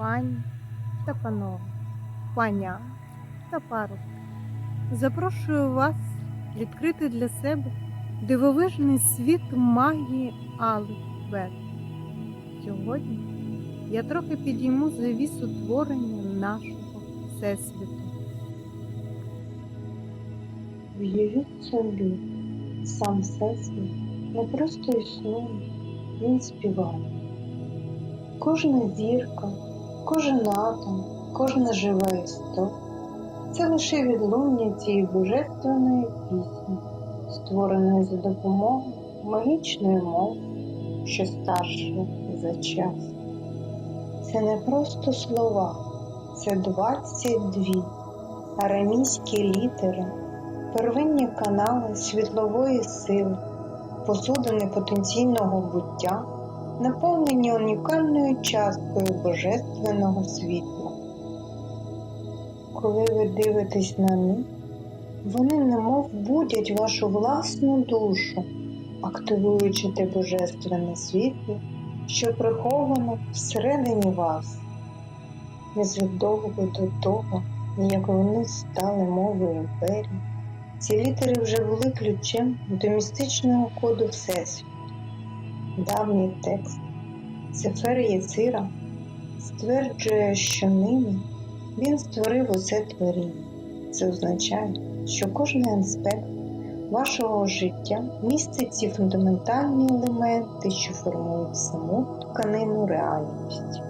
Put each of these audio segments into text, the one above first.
пані та панове, паня та парубки. Запрошую вас відкрити для себе дивовижний світ магії Алли Бет. Сьогодні я трохи підійму завісу творення нашого всесвіту. Уявіть собі, сам всесвіт не просто існує, він співає. Кожна зірка, кожен атом, кожна жива істота це лише відлуння цієї божественної пісні, створеної за допомогою магічної мови, що старша за час. Це не просто слова, це 22 арамійські літери первинні канали світлової сили, посудини потенційного буття, наповнені унікальною часткою божественного світла. Коли ви дивитесь на них, вони немов будять вашу власну душу, активуючи те божественне світло, що приховано всередині вас. Незадовго до того, як вони стали мовою імперії, ці літери вже були ключем до містичного коду Всесвіту. Давній текст Сефер Єцира стверджує, що ними він створив усе творіння. Це означає, що кожен аспект вашого життя містить ці фундаментальні елементи, що формують саму тканину реальності.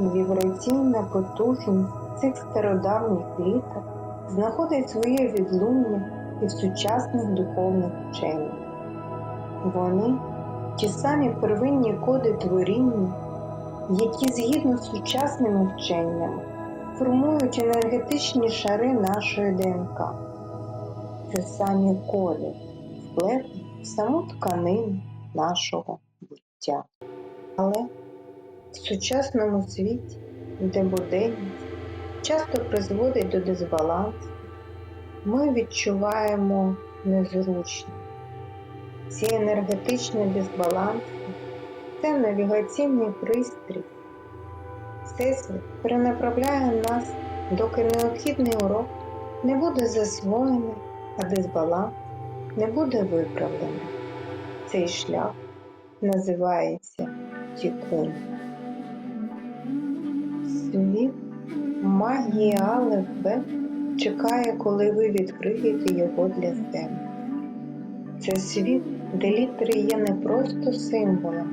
І вібраційна потужність цих стародавніх літер знаходить своє відлуння і в сучасних духовних вченнях. Вони ті самі первинні коди творіння, які згідно з сучасними вченнями формують енергетичні шари нашої ДНК. Це самі коди, вплетені в саму тканину нашого буття. Але в сучасному світі, де буденність часто призводить до дисбалансу, ми відчуваємо незручність. Ці енергетичні дисбаланси це навігаційний пристрій. Всесвіт перенаправляє нас, доки необхідний урок не буде засвоєний, а дисбаланс не буде виправлений. Цей шлях називається тікун. Світ магії Алеф чекає, коли ви відкриєте його для себе. Це світ, де літери є не просто символами,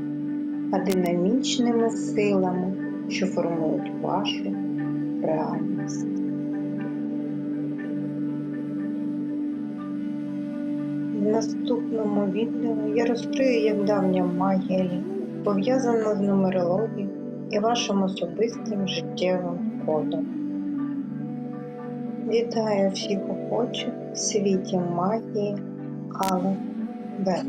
а динамічними силами, що формують вашу реальність. В наступному відео я розкрию, як давня магія пов'язана з нумерологією і вашим особистим життєвим кодом. Вітаю всіх охочих в світі магії Алла Bye.